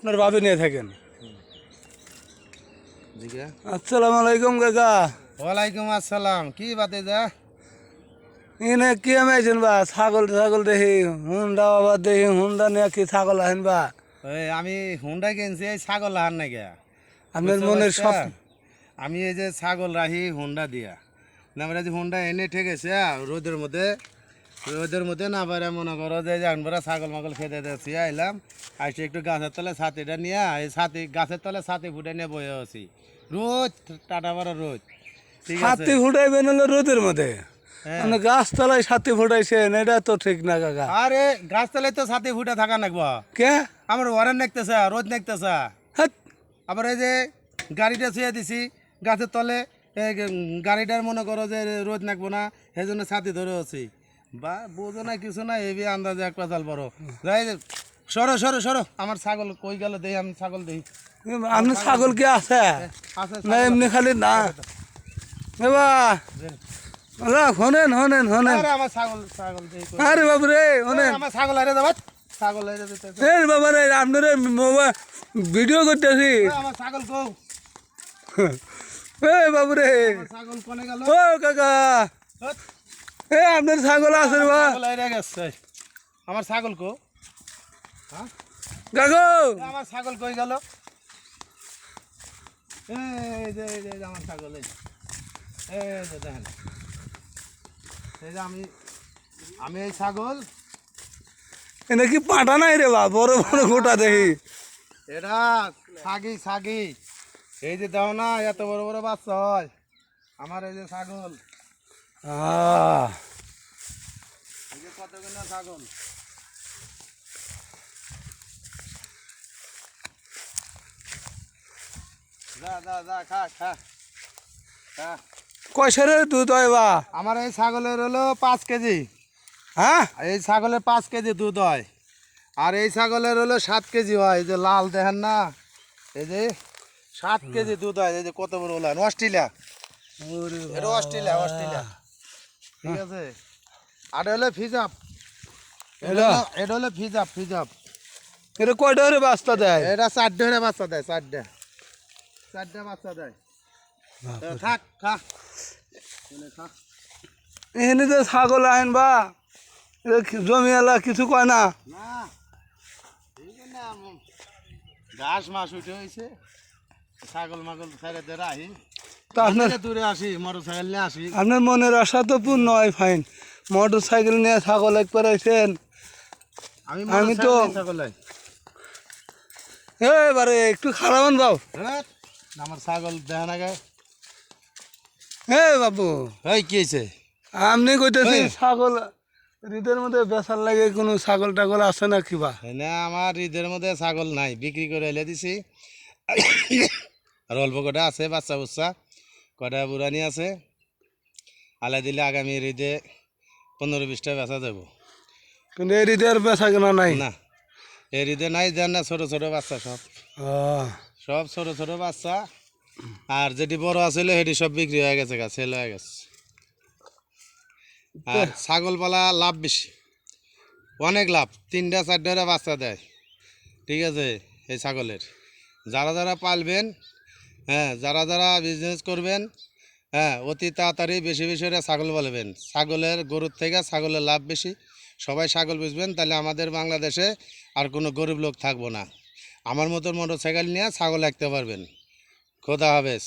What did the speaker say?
আপনার ভাবে নিয়ে থাকেন। আসসালামু আলাইকুম কাকা। ওয়ালাইকুম আসসালাম। কি বাতে যা? এনে কি আমেছেন বা? ছাগল ছাগল দেখি হুন্ডা বাবা দেখি হুন্ডা নিয়ে কি ছাগল আহেন বা? আমি হুন্ডা কিনছি এই ছাগল হার না গিয়া। আপনার মনের আমি এই যে ছাগল রাহি হুন্ডা দিয়া। না আমরা যে হুন্ডা এনে ঠেকেছে রোদের মধ্যে। রোদের মধ্যে না পারে মনে করো যে আমরা ছাগল মাগল খেতে দিয়েছি আইলাম। আসে একটু গাছের তলে ছাতিটা নিয়ে এই ছাতি গাছের তলে ছাতি ফুটে নিয়ে বয়ে আছি। রোদ টাটা বড় রোদ। ছাতি ফুটাইবেন হলো রোদের মধ্যে। হ্যাঁ। মানে গাছতলায় সাতটি ফুটাইছেন এটা তো ঠিক না কাকা। আরে গাছতলায় তো ছাতি ফুটে থাকা নাকবো কে? আমার ওয়ারেন নেকতেছে রোদ নেকতেছে আবার এই যে গাড়িটা ছুঁয়ে দিছি গাছের তলে গাড়িটার মনে করো যে রোদ নাকবো না সেই জন্য ছাতি ধরে আছি। বা বোঝো না কিছু না এবি আন্দাজে এক পাতাল বড়। যাই সরো সরো সরো। আমার ছাগল কই গেল দেই আমি ছাগল দেই। আপনার ছাগল কি আছে? আছে না এমনি খালি না। এবা হনেন হনেন হনেন। আমার ছাগল ছাগল আরে বাবু রে হনেন। আমার ছাগল আরে যাবাত ছাগল আরে দিতে বাবা রে আপনার মোবাইল ভিডিও করতেছি। আমার ছাগল কো এ বাবু রে ছাগল কোনে গেল? ও কাকা। এ আপনার ছাগল আছে বা আমার ছাগল কো? হ্যাঁ? আমার ছাগল কই গেল? এই যে এই যে আমার ছাগল এই যে। দেখেন। এই যে আমি আমি এই ছাগল। এনে কি পাটা নাই রে বা বড় বড় গোটা দেখি। এটা ছাগি ছাগি। এই যে দাও না এত বড় বড় বাচ্চা হয়। আমার এই যে ছাগল। কতগুলো ছাগল কয়সের দুধ হয় বা? আমার এই ছাগলের হলো পাঁচ কেজি। হ্যাঁ? এই ছাগলের পাঁচ কেজি দুধ হয়। আর এই ছাগলের হলো সাত কেজি হয়। এই যে লাল দেখেন না? এই যে সাত কেজি দুধ হয়। এই যে কত বড় ওলান অস্ট্রেলিয়া। এটা অস্ট্রেলিয়া অস্ট্রেলিয়া। ঠিক আছে? আর এটা হলো এটা এটা? হলো- এটা এটা কয়টা দেয়? এটা চারটে বাচ্চা দেয় চারটে চারটে বাচ্চা দেয়। থাক খা। এখানে তো ছাগল আহেন বা এটা জমি এলা কিছু কয় না? ঘাস মাস উঠে হয়েছে ছাগল মাগল ছেড়ে রাহি। তা আপনার দূরে আসি মোটর সাইকেল নিয়ে আসি। আপনার মনের আশা তো পূর্ণ হয় ফাইন মোটর সাইকেল নিয়ে ছাগল একবার আইছেন। আমি তো- এবারে একটু খারাপ বাবু। আমার ছাগল দেখেন আগে হে বাবু। এই কি হয়েছে আপনি কইতেছেন ছাগল হৃদের মধ্যে বেচার লাগে কোনো ছাগল টাগল আছে না কিবা না আমার ঈদের মধ্যে ছাগল নাই বিক্রি করে এলে দিছি। আর অল্প কটা আছে বাচ্চা বুচ্চা কটা বুড়ানি আছে? আলাই দিলে আগামী ঈদে পনেরো বিশটা বেচা দেবো কিন্তু এই হৃদের বেচা কেনা নাই? না এই ঈদে নাই দেন না ছোট ছোট বাচ্চা সব। সব ছোট ছোট বাচ্চা। আর যেটি বড় আছিল সেটি সব বিক্রি হয়ে গেছে সেল হয়ে গেছে। আর ছাগল পালা লাভ বেশি। অনেক লাভ তিনটা চারটা বাচ্চা দেয়। ঠিক আছে এই ছাগলের। যারা যারা পালবেন হ্যাঁ যারা যারা বিজনেস করবেন হ্যাঁ অতি তাড়াতাড়ি বেশি বেশি করে ছাগল বলবেন ছাগলের গরুর থেকে ছাগলের লাভ বেশি। সবাই ছাগল বুঝবেন তাহলে আমাদের বাংলাদেশে আর কোনো গরিব লোক থাকব না। আমার মতো মোটর সাইকেল নিয়ে ছাগল রাখতে পারবেন। খোদা হাফেজ।